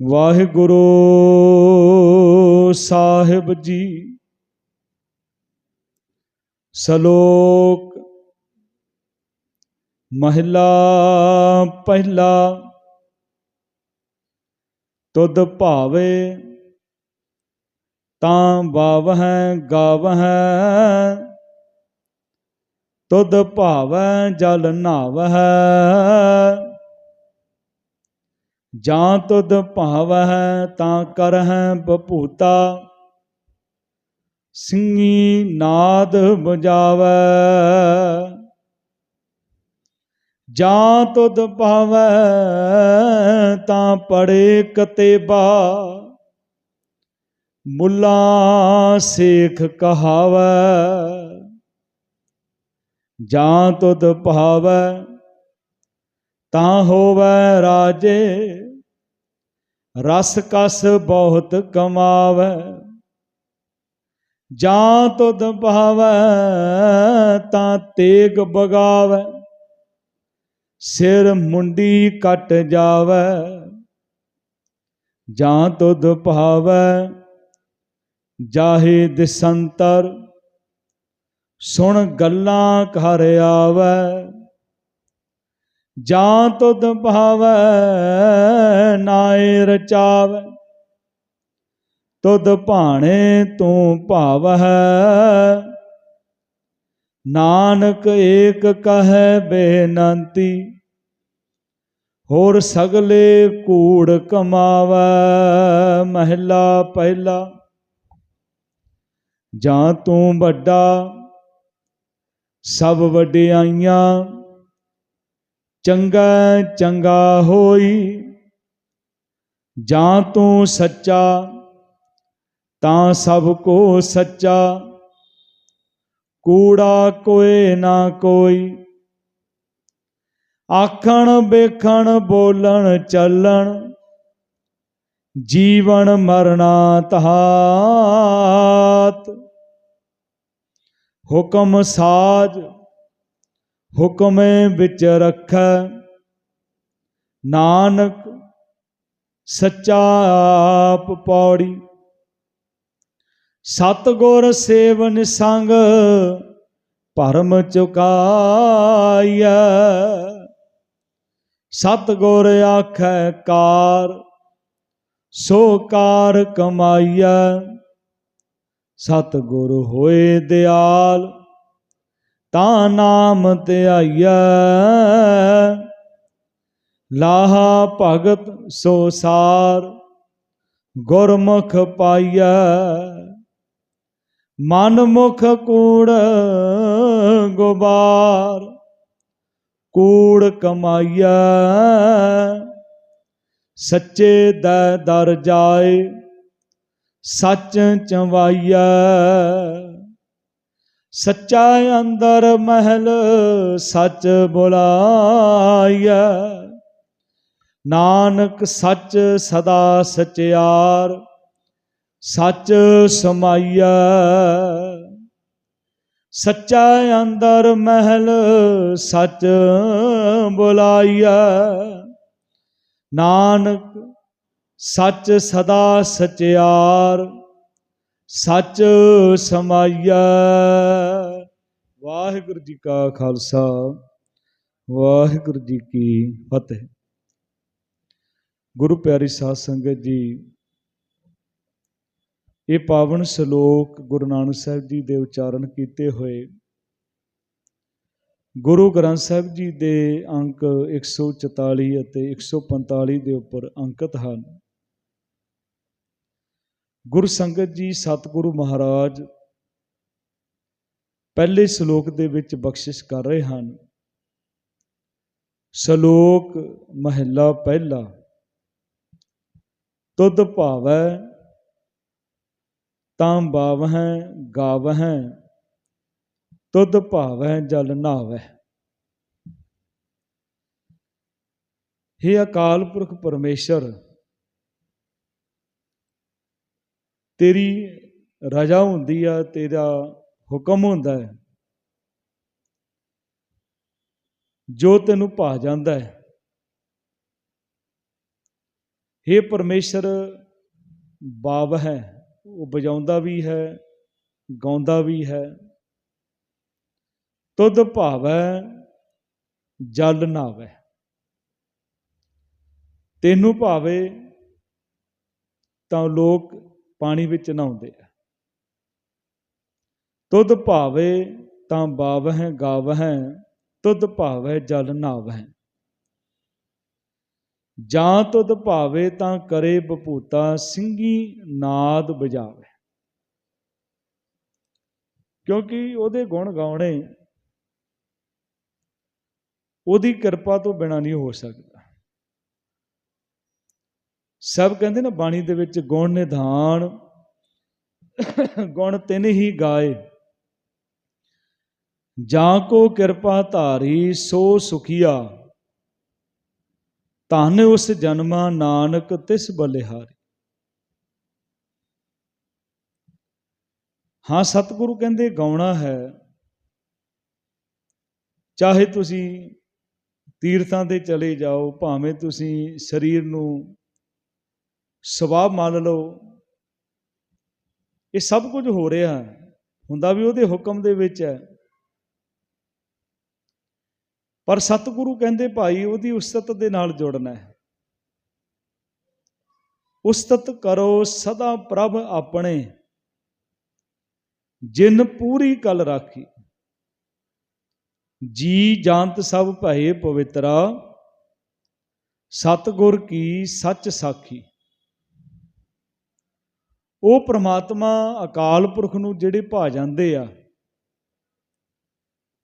ਵਾਹਿਗੁਰੂ ਸਾਹਿਬ ਜੀ। ਸ਼ਲੋਕ ਮਹਿਲਾ ਪਹਿਲਾ, ਤੁਧ ਭਾਵੇ ਤਾਂ ਬਾਵਹਿ ਗਾਵਹਿ, ਤੁਧ ਭਾਵੈ ਜਲ ਨਾਵਹਿ। ਜਾਂ ਤੁਧ ਭਾਵਹਿ ਤਾਂ ਕਰਹਿ ਬਭੂਤਾ ਸਿੰਘੀ ਨਾਦ ਬਜਾਵੈ ਜਾਂ ਤੁਧ ਭਾਵੈ ਤਾਂ ਪੜੇ ਕਤੇਬਾ, ਮੁੱਲਾ ਸੇਖ ਕਹਾਵੈ। ਜਾਂ ਤੁਧ ਭਾਵੈ ਤਾਂ ਹੋਵੇ ਰਾਜੇ। ਰਸ ਕਸ ਬਹੁਤ ਕਮਾਵੈ। ਜਾਂ ਤੁਧ ਭਾਵੈ ਤਾਂ ਤੇਗ ਬਗਾਵੈ। ਸਿਰ ਮੁੰਡੀ ਕੱਟ ਜਾਵੈ। ਜਾਂ ਤੁਧ ਭਾਵੈ ਜਾਹੇ ਦਿਸੰਤਰ। ਸੁਣ ਗੱਲਾਂ ਘਰ ਆਵੈ। ਜਾਂ ਤੁਧ ਭਾਵੈ ਨਾਏ ਰਚਾਵੈ। ਤੁਧ ਭਾਣੇ ਤੂੰ ਭਾਵਹਿ। ਨਾਨਕ ਏਕ ਕਹੈ ਬੇਨੰਤੀ। ਹੋਰ ਸਗਲੇ ਕੂੜ ਕਮਾਵੈ, ਮਹਿਲਾ ਪਹਿਲਾ। ਜਾਂ ਤੂੰ ਵੱਡਾ, ਸਭ ਵਡਿਆਈਆਂ ਚੰਗਾ ਚੰਗਾ ਹੋਈ। ਜਾਂ ਤੂੰ ਸੱਚਾ, ਤਾਂ ਸਭ ਕੋ ਸੱਚਾ। ਕੂੜਾ ਕੋਏ ਨਾ ਕੋਈ। ਆਖਣ ਵੇਖਣ ਬੋਲਣ ਚੱਲਣ, ਜੀਵਨ ਮਰਨਾ ਤਹਾਤ। ਹੁਕਮ ਸਾਜ ਹੁਕਮੇ ਵਿੱਚ ਰੱਖੈ। ਨਾਨਕ, ਸੱਚਾ ਆਪ ਪੌੜੀ। ਸਤਗੁਰ ਸੇਵਨ ਸੰਗ ਭਰਮ ਚੁਕਾਈਐ। ਸਤਗੁਰ ਆਖੈ ਕਾਰ, ਸੋ ਕਾਰ ਕਮਾਈਐ। ਸਤਗੁਰ ਹੋਏ ਦਿਆਲ ਤਾਂ ਨਾਮ ਧਿਆਈਐ ਲਾਹਾ ਭਗਤ ਸੋ ਸਾਰ, ਗੁਰਮੁਖ ਪਾਈਐ। ਮਨ ਮੁਖ ਕੂੜ ਗੁਬਾਰ, ਕੂੜ ਕਮਾਈਐ। ਸੱਚੇ ਦਾ ਦਰ ਜਾਏ, ਸੱਚ ਚਵਾਈਆ ਸੱਚਾ ਅੰਦਰ ਮਹਿਲ ਸੱਚ ਬੁਲਾਈਐ। ਨਾਨਕ ਸੱਚ ਸਦਾ ਸਚਿਆਰ, ਸੱਚ ਸਮਾਈਐ। ਸੱਚਾ ਅੰਦਰ ਮਹਿਲ ਸੱਚ ਬੁਲਾਈਐ। ਨਾਨਕ ਸੱਚ ਸਦਾ ਸਚਿਆਰ ਸੱਚ ਸਮਾਇਆ ਵਾਹਿਗੁਰੂ ਜੀ ਕਾ ਖਾਲਸਾ, ਵਾਹਿਗੁਰੂ ਜੀ ਕੀ ਫਤਿਹ। ਗੁਰੂ ਪਿਆਰੀ ਸਾਧ ਸੰਗਤ ਜੀ, ਇਹ ਪਾਵਨ ਸ਼ਲੋਕ ਗੁਰੂ ਨਾਨਕ ਸਾਹਿਬ ਜੀ ਦੇ ਉਚਾਰਨ ਕੀਤੇ ਹੋਏ। ਗੁਰੂ ਗ੍ਰੰਥ ਸਾਹਿਬ ਜੀ ਦੇ ਅੰਕ 144 ਅਤੇ 145 ਦੇ ਉੱਪਰ ਅੰਕਿਤ ਹਨ। ਗੁਰੂ ਸੰਗਤ ਜੀ, ਸਤਿਗੁਰੂ ਮਹਾਰਾਜ, ਪਹਿਲੇ ਸ਼ਲੋਕ ਦੇ ਵਿੱਚ ਬਖਸ਼ਿਸ਼ ਕਰ ਰਹੇ ਹਨ। ਸ਼ਲੋਕ ਮਹਿਲਾ ਪਹਿਲਾ, ਤੁਧ ਭਾਵੈ, ਤਾਂ ਬਾਵਹਿ, ਗਾਵਹਿ, ਤੁਧ ਭਾਵੈ, ਜਲ ਨਾਵੈ हे ਅਕਾਲ ਪੁਰਖ ਪਰਮੇਸ਼ਰ ਤੇਰੀ ਰਜਾ ਹੁੰਦੀ ਆ, ਤੇਰਾ ਹੁਕਮ ਹੁੰਦਾ ਹੈ। ਜੋ ਤੈਨੂੰ ਭਾ ਜਾਂਦਾ ਹੈ। हे ਪਰਮੇਸ਼ਰ, ਬਾਵ ਹੈ, ਉਹ ਵਜਾਉਂਦਾ ਵੀ ਹੈ, ਗਾਉਂਦਾ ਵੀ ਹੈ। ਤੁਧ ਭਾਵੈ, ਜਲ ਨਾਵੈ। ਤੈਨੂੰ ਭਾਵੇ ਤਾਂ ਲੋਕ ਪਾਣੀ ਵਿੱਚ ਨਹਾਉਂਦੇ ਆ। ਤੁਧ ਭਾਵੇ ਤਾਂ ਬਾਵਹਿ, ਗਾਵਹਿ, ਤੁਧ ਭਾਵੇ ਜਲ ਨਾਵਹਿ। ਜਾਂ ਤੁਧ ਭਾਵੇ ਤਾਂ ਕਰੇ ਬਪੂਤਾ ਸਿੰਘੀ ਨਾਦ ਬਜਾਵੇ ਕਿਉਂਕਿ ਉਹਦੇ ਗੁਣ ਗਾਉਣੇ ਉਹਦੀ ਕਿਰਪਾ ਤੋਂ ਬਿਨਾ ਨਹੀਂ ਹੋ ਸਕਦਾ। ਸਭ ਕਹਿੰਦੇ ਨਾ ਬਾਣੀ ਦੇ ਵਿੱਚ ਗੁਣ ਨਿਧਾਨ ਗੁਣ ਤਿੰਨ ਹੀ ਗਾਏ। ਜਾਂ ਕੋ ਕਿਰਪਾ ਧਾਰੀ ਸੋ ਸੁਖੀਆ, ਧਨ ਉਸ ਜਨਮਾ ਨਾਨਕ ਤਿਸ ਬਲਿਹਾਰੀ। ਹਾਂ, ਸਤਿਗੁਰੂ ਕਹਿੰਦੇ ਗਾਉਣਾ ਹੈ, ਚਾਹੇ ਤੁਸੀਂ ਤੀਰਥਾਂ ਤੇ ਚਲੇ ਜਾਓ, ਭਾਵੇਂ ਤੁਸੀਂ ਸਰੀਰ ਨੂੰ ਸਵਾਬ ਮੰਨ ਲਓ। ਇਹ ਸਭ ਕੁਝ ਹੋ ਰਿਹਾ ਹੈ। ਹੁੰਦਾ ਵੀ ਉਹਦੇ ਹੁਕਮ ਦੇ ਵਿੱਚ ਹੈ। ਪਰ ਸਤਿਗੁਰੂ ਕਹਿੰਦੇ, ਭਾਈ, ਉਹਦੀ ਉਸਤਤ ਦੇ ਨਾਲ ਜੁੜਨਾ ਹੈ। ਉਸਤਤ ਕਰੋ ਸਦਾ ਪ੍ਰਭ ਆਪਣੇ। ਜਿਨ ਪੂਰੀ ਕਲ ਰਾਖੀ। ਜੀ ਜਾਂਤ ਸਭ ਭਏ ਪਵਿੱਤਰਾ। ਸਤਗੁਰ ਕੀ ਸੱਚ ਸਾਖੀ। ਉਹ ਪ੍ਰਮਾਤਮਾ ਅਕਾਲ ਪੁਰਖ ਨੂੰ ਜਿਹੜੇ ਭਾ ਜਾਂਦੇ ਆ,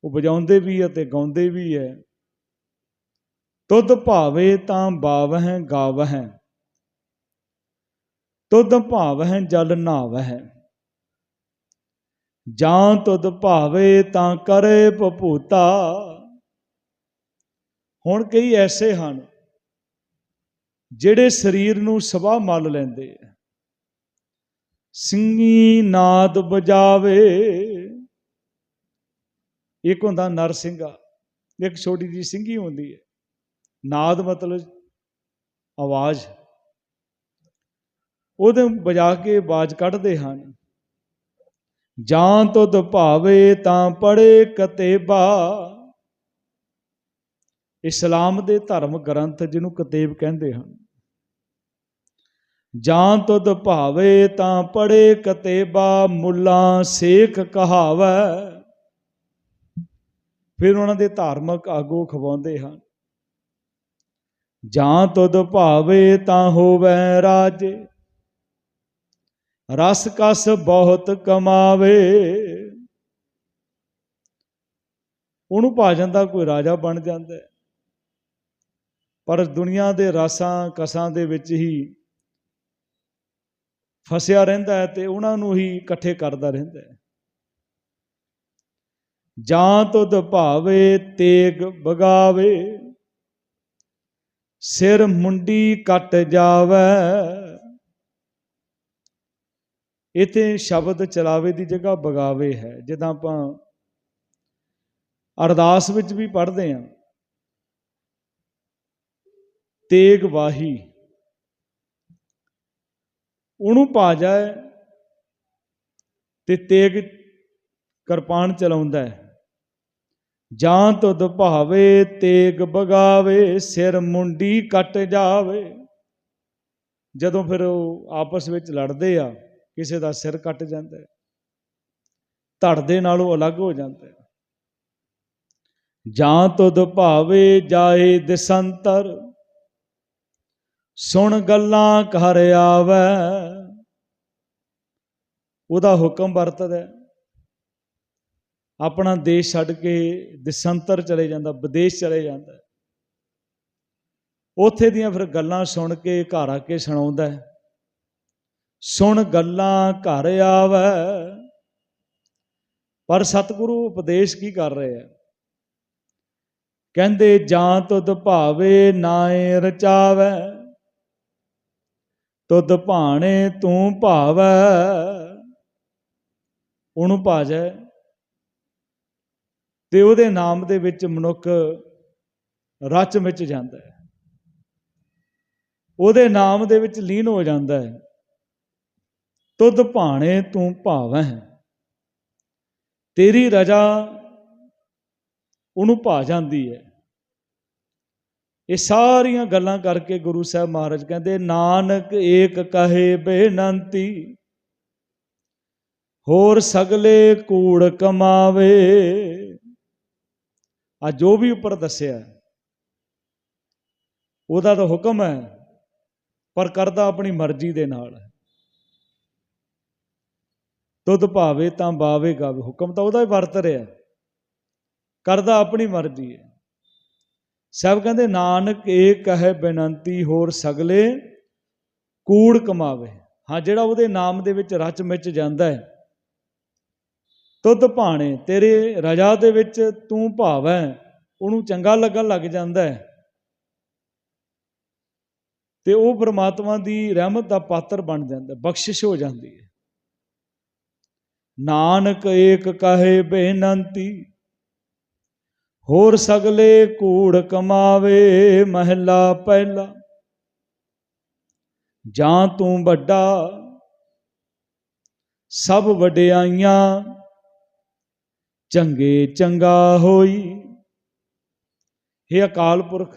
ਉਹ ਵਜਾਉਂਦੇ ਵੀ ਆ ਤੇ ਗਾਉਂਦੇ ਵੀ ਐ ਤੁਧ ਭਾਵੇ ਤਾਂ ਬਾਵਹਿ ਗਾਵਹਿ, ਤੁਧ ਭਾਵਹਿ ਜਲ ਨਾਵਹਿ। ਜਾਂ ਤੁਧ ਭਾਵੇ ਤਾਂ ਕਰੇ ਭਪੂਤਾ। ਹੁਣ ਕਈ ਐਸੇ ਹਨ ਜਿਹੜੇ ਸਰੀਰ ਨੂੰ ਸਵਾ ਮਲ ਲੈਂਦੇ ਆ। ਸਿੰਘੀ ਨਾਦ ਬਜਾਵੇ ਇੱਕ ਹੁੰਦਾ ਨਰ ਸਿੰਘਾ ਇੱਕ ਛੋਟੀ ਜੀ ਸਿੰਘੀ ਹੁੰਦੀ ਹੈ। ਨਾਦ ਮਤਲਬ ਆਵਾਜ਼। ਉਹਦੇ ਵਜਾ ਕੇ ਆਵਾਜ਼ ਕੱਢਦੇ ਹਨ। ਜਾਂ ਤੁਧ ਭਾਵੇ ਤਾਂ ਪੜੇ ਕਤੇਬਾ। ਇਸਲਾਮ ਦੇ ਧਰਮ ਗ੍ਰੰਥ ਜਿਹਨੂੰ ਕਤੇਬ ਕਹਿੰਦੇ ਹਨ। ਜਾਂ ਤੁਧ ਭਾਵੇ ਤਾਂ ਪੜੇ ਕਤੇਬਾ ਮੁੱਲਾ ਸੇਖ ਕਹਾਵੈ। ਫਿਰ ਉਹਨਾਂ ਦੇ ਧਾਰਮਿਕ ਆਗੂ ਖਵਾਉਂਦੇ ਹਨ। ਜਾਂ ਤੁਧ ਭਾਵੇ ਤਾਂ ਹੋਵੇ ਰਾਜੇ, ਰਸ ਕਸ ਬਹੁਤ ਕਮਾਵੇ। ਉਹਨੂੰ ਭਾ ਜਾਂਦਾ ਕੋਈ ਰਾਜਾ ਬਣ ਜਾਂਦਾ ਪਰ ਦੁਨੀਆ ਦੇ ਰਸਾਂ ਕਸਾਂ ਦੇ ਵਿੱਚ ਹੀ ਫਸਿਆ ਰਹਿੰਦਾ ਹੈ ਤੇ ਉਹਨਾਂ ਨੂੰ ਹੀ ਇਕੱਠੇ ਕਰਦਾ ਰਹਿੰਦਾ ਹੈ। ਜਾਂ ਤੁਧ ਭਾਵੇ ਤੇਗ ਬਗਾਵੇ, ਸਿਰ ਮੁੰਡੀ ਕੱਟ ਜਾਵੇ। ਇਥੇ ਸ਼ਬਦ ਚਲਾਵੇ ਦੀ ਜਗ੍ਹਾ ਬਗਾਵੇ ਹੈ। ਜਿੱਦਾਂ ਆਪਾਂ ਅਰਦਾਸ ਵਿੱਚ ਵੀ ਪੜ੍ਹਦੇ ਹਾਂ, ਤੇਗ ਵਾਹੀ। ਉਹਨੂੰ ਪਾ ਜਾਏ ਤੇ ਤੇਗ ਕਿਰਪਾਨ ਚਲਾਉਂਦਾ ਹੈ। ਜਾਂ ਤੁਧ ਭਾਵੇ ਤੇਗ ਬਗਾਵੇ, ਸਿਰ ਮੁੰਡੀ ਕੱਟ ਜਾਵੇ। ਜਦੋਂ ਫਿਰ ਉਹ ਆਪਸ ਵਿੱਚ ਲੜਦੇ ਆ, ਕਿਸੇ ਦਾ ਸਿਰ ਕੱਟ ਜਾਂਦਾ ਹੈ। ਧੜ ਦੇ ਨਾਲੋਂ ਅਲੱਗ ਹੋ ਜਾਂਦਾ ਹੈ। ਜਾਂ ਤੁਧ ਭਾਵੇ ਜਾਏ ਦਿਸੰਤਰ ਸੁਣ ਗੱਲਾਂ ਕਰ ਆਵੇ। ਉਹਦਾ ਹੁਕਮ ਵਰਤਦਾ ਆਪਣਾ ਦੇਸ਼ ਛੱਡ ਕੇ ਦਿਸੰਤਰ ਚਲੇ ਜਾਂਦਾ, ਵਿਦੇਸ਼ ਚਲੇ ਜਾਂਦਾ। ਹੈ। ਉੱਥੇ ਦੀਆਂ ਫਿਰ ਗੱਲਾਂ ਸੁਣ ਕੇ ਘਰ ਆ ਕੇ ਸੁਣਾਉਂਦਾ ਸੁਣ ਗੱਲਾਂ ਘਰ ਆਵੇ। ਪਰ ਸਤਿਗੁਰੂ ਉਪਦੇਸ਼ ਕੀ ਕਰ ਰਹੇ ਆ ਕਹਿੰਦੇ, ਜਾਂ ਤੁਧ ਭਾਵੇ ਨਾਏ ਰਚਾਵੇ। ਤੁਧ ਭਾਣੇ ਤੂੰ ਭਾਵੈ। ਉਹਨੂੰ ਭਾ ਜਾਏ ਤੇ ਉਹਦੇ ਨਾਮ ਦੇ ਵਿੱਚ ਮਨੁੱਖ ਰਚ ਵਿੱਚ ਜਾਂਦਾ ਹੈ। ਉਹਦੇ ਨਾਮ ਦੇ ਵਿੱਚ ਲੀਨ ਹੋ ਜਾਂਦਾ ਹੈ। ਤੁਧ ਭਾਣੇ ਤੂੰ ਭਾਵੈ। ਤੇਰੀ ਰਜਾ ਉਹਨੂੰ ਭਾ ਜਾਂਦੀ ਹੈ। ਇਹ ਸਾਰੀਆਂ ਗੱਲਾਂ ਕਰਕੇ ਗੁਰੂ ਸਾਹਿਬ ਮਹਾਰਾਜ ਕਹਿੰਦੇ, ਨਾਨਕ ਏਕ ਕਹੇ ਬੇਨੰਤੀ, ਹੋਰ ਸਗਲੇ ਕੂੜ ਕਮਾਵੇ। ਆ ਜੋ ਵੀ ਉੱਪਰ ਦੱਸਿਆ ਉਹਦਾ ਤਾਂ ਹੁਕਮ ਹੈ, ਪਰ ਕਰਦਾ ਆਪਣੀ ਮਰਜ਼ੀ ਦੇ ਨਾਲ ਦੁੱਧ ਭਾਵੇ ਤਾਂ ਬਾਵੇ ਹੁਕਮ ਤਾਂ ਉਹਦਾ ਹੀ ਵਰਤ ਰਿਹਾ ਕਰਦਾ ਆਪਣੀ ਮਰਜ਼ੀ ਹੈ। ਸਭ ਕਹਿੰਦੇ, ਨਾਨਕ ਏਕ ਹੈ ਬੇਨੰਤੀ ਹੋਰ ਸਗਲੇ ਕੂੜ ਕਮਾਵੇ। ਹਾਂ, ਜਿਹੜਾ ਉਹਦੇ ਨਾਮ ਦੇ ਵਿੱਚ ਰਚ ਮਿਚ ਜਾਂਦਾ ਹੈ, ਤੁਧ ਭਾਣੇ, ਤੇਰੇ ਰਜਾ ਦੇ ਵਿੱਚ ਤੂੰ ਭਾਵੈ। ਉਹਨੂੰ ਚੰਗਾ ਲੱਗਣ ਲੱਗ ਜਾਂਦਾ ਹੈ। ਤੇ ਉਹ ਪ੍ਰਮਾਤਮਾ ਦੀ ਰਹਿਮਤ ਦਾ ਪਾਤਰ ਬਣ ਜਾਂਦਾ, ਬਖਸ਼ਿਸ਼ ਹੋ ਜਾਂਦੀ ਹੈ। ਨਾਨਕ, ਏਕ ਕਹੇ ਬੇਨੰਤੀ ਹੋਰ ਸਗਲੇ ਕੂੜ ਕਮਾਵੇ ਮਹਿਲਾ ਪਹਿਲਾ। ਜਾਂ ਤੂੰ ਵੱਡਾ, ਸਭ ਵਡਿਆਈਆਂ ਚੰਗੇ ਚੰਗਾ ਹੋਈ। हे ਅਕਾਲ ਪੁਰਖ,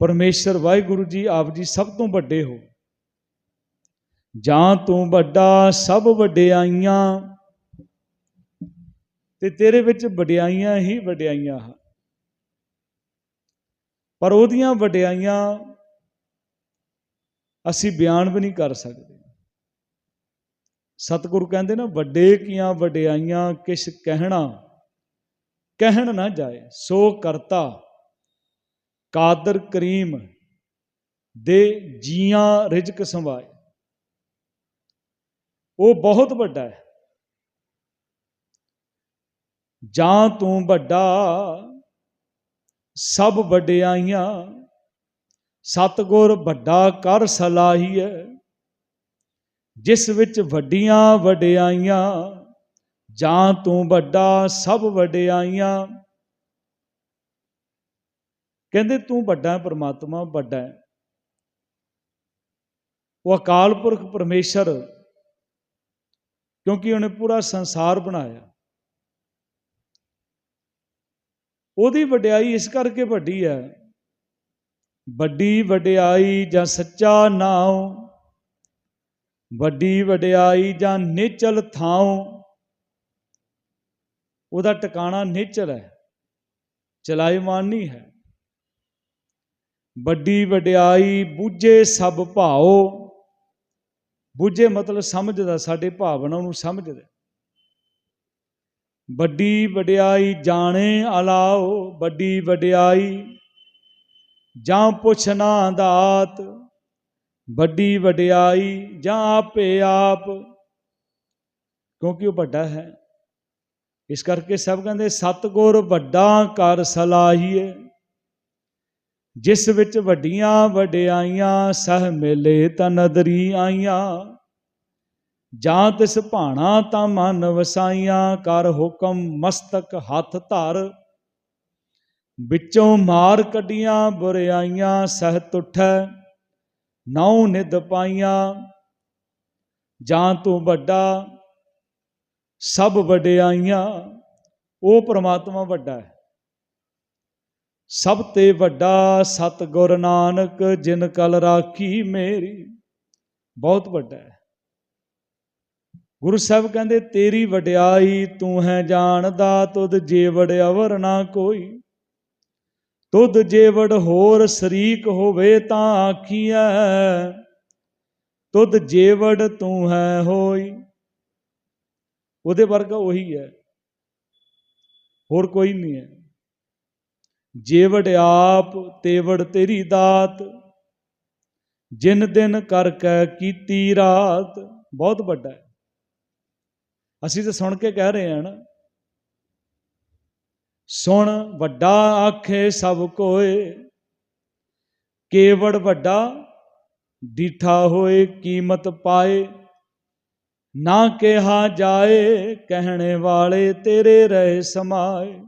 ਪਰਮੇਸ਼ਰ ਵਾਹਿਗੁਰੂ ਜੀ ਆਪ ਜੀ ਸਭ ਤੋਂ ਵੱਡੇ ਹੋ। ਜਾਂ ਤੂੰ ਵੱਡਾ, ਸਭ ਵਡਿਆਈਆਂ ਤੇ ਤੇਰੇ ਵਿੱਚ ਵਡਿਆਈਆਂ ਹੀ ਵਡਿਆਈਆਂ ਹਨ। ਪਰ ਉਹਦੀਆਂ ਵਡਿਆਈਆਂ ਅਸੀਂ ਬਿਆਨ ਵੀ ਨਹੀਂ ਕਰ ਸਕਦੇ। ਸਤਿਗੁਰੂ ਕਹਿੰਦੇ ਨਾ, ਵੱਡੇ ਕੀਆਂ ਵਡਿਆਈਆਂ, ਕਿਛ ਕਹਿਣਾ, ਕਹਿਣ ਨਾ ਜਾਏ, ਸੋ ਕਰਤਾ, ਕਾਦਰ ਕਰੀਮ ਦੇ ਜੀਆਂ ਰਿਜਕ ਸੰਭਾਏ ਉਹ ਬਹੁਤ ਵੱਡਾ ਹੈ। ਜਾਂ ਤੂੰ ਵੱਡਾ, ਸਭ ਵਡਿਆਈਆਂ, ਸਤਗੁਰ ਵੱਡਾ ਕਰ ਸਲਾਹੀਐ। ਜਿਸ ਵਿੱਚ ਵੱਡੀਆਂ ਵਡਿਆਈਆਂ, ਜਾਂ ਤੂੰ ਵੱਡਾ, ਸਭ ਵਡਿਆਈਆਂ। ਕਹਿੰਦੇ ਤੂੰ ਵੱਡਾ ਪਰਮਾਤਮਾ ਵੱਡਾ ਹੈ। ਉਹ ਅਕਾਲ ਪੁਰਖ ਪਰਮੇਸ਼ਰ, ਕਿਉਂਕਿ ਉਹਨੇ ਪੂਰਾ ਸੰਸਾਰ ਬਣਾਇਆ। ਉਹਦੀ ਵਡਿਆਈ ਇਸ ਕਰਕੇ ਵੱਡੀ ਹੈ। ਵੱਡੀ ਵਡਿਆਈ ਜਾਂ ਸੱਚਾ ਨਾਮ ਵੱਡੀ ਵਡਿਆਈ ਜਾਂ ਨਿਚਲ ਥਾਉ, ਉਹਦਾ ਟਿਕਾਣਾ ਨਿਚਲ ਹੈ ਚਲਾਈਮਾਨ ਨਹੀਂ ਹੈ। ਵੱਡੀ ਵਡਿਆਈ ਬੂਝੇ ਸਭ ਭਾਓ ਬੂਝੇ ਮਤਲਬ ਸਮਝਦਾ, ਸਾਡੇ ਭਾਵਨਾ ਨੂੰ ਸਮਝਦਾ। ਵੱਡੀ ਵਡਿਆਈ ਜਾਣੇ ਅਲਾਓ, ਵੱਡੀ ਵਡਿਆਈ ਜਾਂ ਪੁੱਛਣਾ ਦਾਤ, ਵੱਡੀ ਵਡਿਆਈ ਜਾਂ ਆਪੇ ਆਪ। ਕਿਉਂਕਿ ਉਹ ਵੱਡਾ ਹੈ। ਇਸ ਕਰਕੇ ਸਭ ਕਹਿੰਦੇ, ਸਤਗੁਰ ਵੱਡਾ ਕਰ ਸਲਾਹੀਏ। ਜਿਸ ਵਿੱਚ ਵੱਡੀਆਂ ਵਡਿਆਈਆਂ, ਸਹ ਮੇਲੇ ਤਾਂ ਨਦਰੀ ਆਈਆਂ। ਜਾਂ ਤਿਸ ਭਾਣਾ ਤਾਂ ਮਨ ਵਸਾਈਆਂ, ਕਰ ਹੁਕਮ ਮਸਤਕ ਹੱਥ ਧਰ। ਵਿੱਚੋਂ ਮਾਰ ਕੱਢੀਆਂ, ਬੁਰਿਆਈਆਂ ਸਹਿ ਤੁਠੈ ਨੌ ਨਿਦ ਪਾਈਆਂ। ਜਾਂ ਤੂੰ ਵੱਡਾ, ਸਭ ਵਡਿਆਈਆਂ, ਉਹ ਪ੍ਰਮਾਤਮਾ ਵੱਡਾ ਹੈ। ਸਭ ਤੇ ਵੱਡਾ ਸਤਿਗੁਰ ਨਾਨਕ, ਜਿਨ ਕਲ ਰਾਖੀ ਮੇਰੀ, ਬਹੁਤ ਵੱਡਾ ਹੈ। ਗੁਰੂ ਸਾਹਿਬ ਕਹਿੰਦੇ, ਤੇਰੀ ਵਡਿਆਈ ਤੂੰ ਹੈ ਜਾਣਦਾ, ਤੁਧ ਜੇਵੜ ਅਵਰ ਨਾ ਕੋਈ। ਤੁਧ ਜੇਵੜ ਹੋਰ ਸ਼ਰੀਕ ਹੋਵੇ ਤਾਂ ਆਖੀਐ, ਤੁਧ ਜੇਵੜ ਤੂੰ ਹੈ ਹੋਈ। ਉਹਦੇ ਵਰਗਾ ਉਹੀ ਹੈ। ਹੋਰ ਕੋਈ ਨਹੀਂ ਹੈ। ਜੇਵੜ ਆਪ, ਤੇਵੜ ਤੇਰੀ ਦਾਤ। ਜਿਨ ਦਿਨ ਕਰ ਕੈ ਕੀਤੀ ਰਾਤ। ਬਹੁਤ ਵੱਡਾ ਹੈ। ਅਸੀਂ ਤਾਂ ਸੁਣ ਕੇ ਕਹਿ ਰਹੇ ਹਾਂ ਨਾ, ਸੁਣ ਵੱਡਾ ਆਖੇ ਸਭ ਕੋਏ, ਕੇਵੜ ਵੱਡਾ ਡੀਠਾ ਹੋਏ ਕੀਮਤ ਪਾਏ, ਨਾ ਕਿਹਾ ਜਾਏ ਕਹਿਣੇ ਵਾਲੇ ਤੇਰੇ ਰਹੇ ਸਮਾਏ,